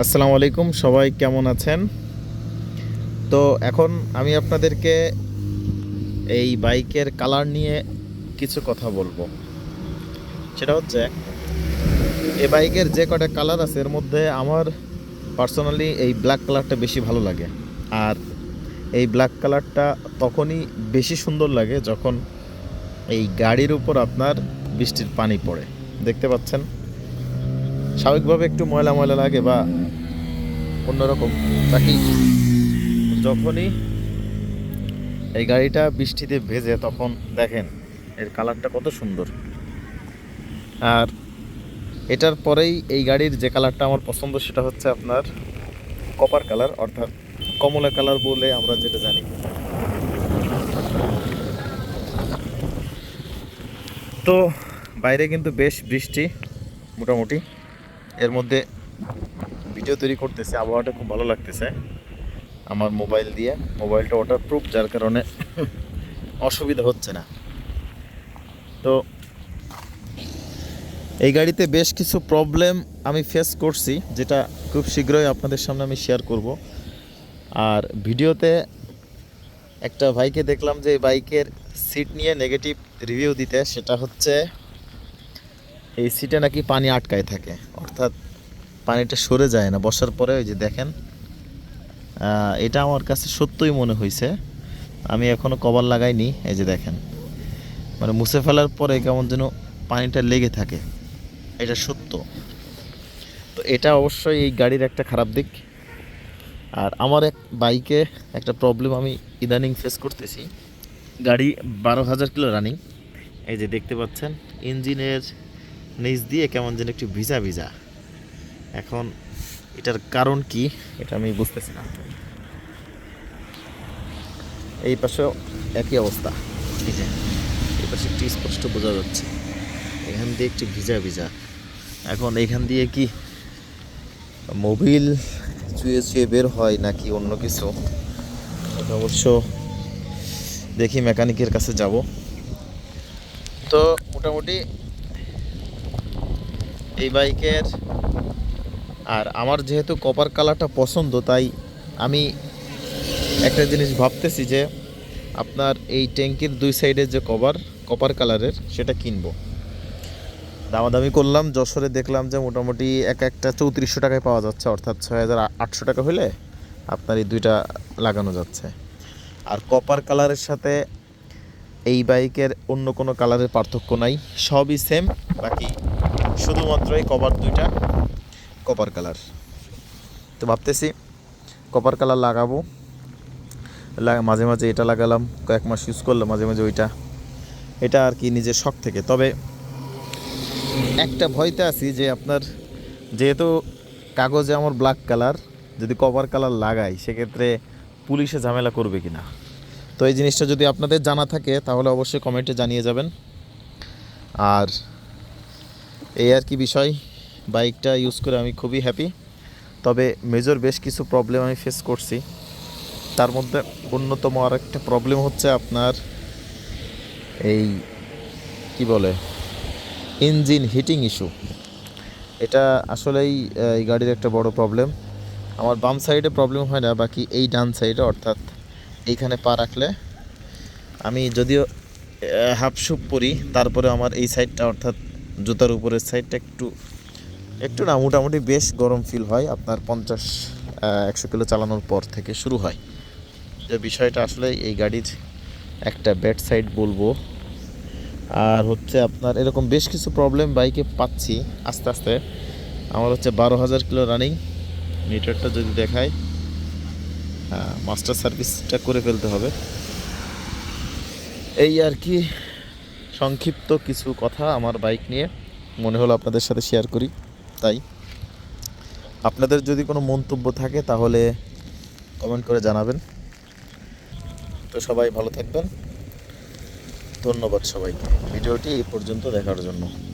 আসসালামু আলাইকুম, সবাই কেমন আছেন? তো এখন আমি আপনাদেরকে এই বাইকের কালার নিয়ে কিছু কথা বলব। সেটা হচ্ছে, এই বাইকের যে কটা কালার আছে, এর মধ্যে আমার পার্সোনালি এই ব্ল্যাক কালারটা বেশি ভালো লাগে। আর এই ব্ল্যাক কালারটা তখনই বেশি সুন্দর লাগে যখন এই গাড়ির উপর আপনার বৃষ্টির পানি পড়ে। দেখতে পাচ্ছেন? স্বাভাবিকভাবে একটু ময়লা ময়লা লাগে বা অন্যরকম বাকি যখনই এই গাড়িটা বৃষ্টিতে ভেজে তখন দেখেন এর কালারটা কত সুন্দর। আর এটার পরেই এই গাড়ির যে কালারটা আমার পছন্দ সেটা হচ্ছে আপনার কপার কালার অর্থাৎ কমলা কালার বলে আমরা যেটা জানি। তো বাইরে কিন্তু বেশ বৃষ্টি মোটামুটি। এর মধ্যে ভিডিও তৈরি করতেছে, আবহাওয়াটা খুব ভালো লাগতেছে। আমার মোবাইল দিয়ে, মোবাইলটা ওয়াটার প্রুফ যার কারণে অসুবিধা হচ্ছে না। তো এই গাড়িতে বেশ কিছু প্রবলেম আমি ফেস করছি, যেটা খুব শীঘ্রই আপনাদের সামনে আমি শেয়ার করব। আর ভিডিওতে একটা ভাইকে দেখলাম যে বাইকের সিট নিয়ে নেগেটিভ রিভিউ দিতে, সেটা হচ্ছে এই সিটে নাকি পানি আটকায় থাকে। অর্থাৎ পানিটা সরে যায় না। বসার পরে ওই যে দেখেন এটা আমার কাছে সত্যই মনে হয়েছে আমি এখনও কভার লাগাইনি, এই যে দেখেন। মানে মুছে ফেলার পরে কেমন যেন পানিটা লেগে থাকে। এটা সত্য। তো এটা অবশ্যই এই গাড়ির একটা খারাপ দিক। আর আমার এক বাইকে একটা প্রবলেম আমি ইদানিং ফেস করতেছি। গাড়ি বারো হাজার কিলো রানিং এই যে দেখতে পাচ্ছেন, ইঞ্জিনের নিচ দিয়ে কেমন যেন একটু ভিজা ভিজা। এখন এটার কারণ কি এটা আমি বুঝতেছি না। এই পাশেও একই অবস্থা। এই যে, এই পাশে একটু স্পষ্ট বোঝা যাচ্ছে। এখান দিয়ে একটু ভিজা ভিজা। এখন এখান দিয়ে কি মোবিল চুয়ে চুয়ে বের হয় নাকি অন্য কিছু? অবশ্য দেখি মেকানিকের কাছে যাব। তো মোটামুটি এই বাইকের। আর আমার যেহেতু কপার কালারটা পছন্দ, তাই আমি একটা জিনিস ভাবতেছি যে আপনার এই ট্যাঙ্কির দুই সাইডের যে কভার, কপার কালারের, সেটা কিনবো। দামাদামি করলাম, যশোরে দেখলাম যে মোটামুটি এক একটা চৌত্রিশশো টাকায় পাওয়া যাচ্ছে, অর্থাৎ ছয় হাজার আটশো টাকা হলে আপনার এই দুইটা লাগানো যাচ্ছে। আর কপার কালারের সাথে এই বাইকের অন্য কোনো কালারের পার্থক্য নাই, সবই সেম বাকি শুধুমাত্র এই কভার দুইটা। কপার কালার তো ভাবতেছি কপার কালার লাগাবো। লাগা- মাঝে মাঝে এটা লাগালাম, কয়েক মাস ইউজ করলাম, মাঝে মাঝে ওইটা। এটা আর কি নিজের শখ থেকে। তবে একটা ভয়তে আছি যে আপনার যেহেতু কাগজে আমার ব্ল্যাক কালার যদি কভার কালার লাগাই, সেক্ষেত্রে পুলিশে ঝামেলা করবে কি না তো এই জিনিসটা যদি আপনাদের জানা থাকে, তাহলে অবশ্যই কমেন্টে জানিয়ে যাবেন। আর এই আর কি বিষয়। বাইকটা ইউজ করে আমি খুবই হ্যাপি তবে মেজর বেশ কিছু প্রবলেম আমি ফেস করছি। তার মধ্যে অন্যতম আর একটা প্রবলেম হচ্ছে আপনার এই কি বলে? ইঞ্জিন হিটিং ইস্যু এটা আসলেই এই গাড়ির একটা বড় প্রবলেম আমার বাম সাইডে প্রবলেম হয় না, বাকি এই ডান সাইডে অর্থাৎ এইখানে পা রাখলে আমি যদিও হাফ শুপ পরি, তারপরে আমার এই সাইডটা অর্থাৎ জুতার উপরের সাইডটা একটু একটু না, মোটামুটি বেশ গরম ফিল হয়। আপনার পঞ্চাশ একশো কিলো চালানোর পর থেকে শুরু হয়। যে বিষয়টা আসলে এই গাড়ির একটা ব্যাড সাইড বলব। আর হচ্ছে আপনার এরকম বেশ কিছু প্রবলেম বাইকে পাচ্ছি আস্তে আস্তে। আমার হচ্ছে বারো হাজার কিলো রানিং মিটারটা যদি দেখায় হ্যাঁ মাস্টার সার্ভিসটা করে ফেলতে হবে। এই আর কি, সংক্ষিপ্ত কিছু কথা আমার বাইক নিয়ে। মনে হলো আপনাদের সাথে শেয়ার করি, তাই। আপনাদের যদি কোনো মন্তব্য থাকে তাহলে কমেন্ট করে জানাবেন। তো সবাই ভালো থাকবেন। ধন্যবাদ সবাইকে। ভিডিওটি এই পর্যন্ত দেখার জন্য।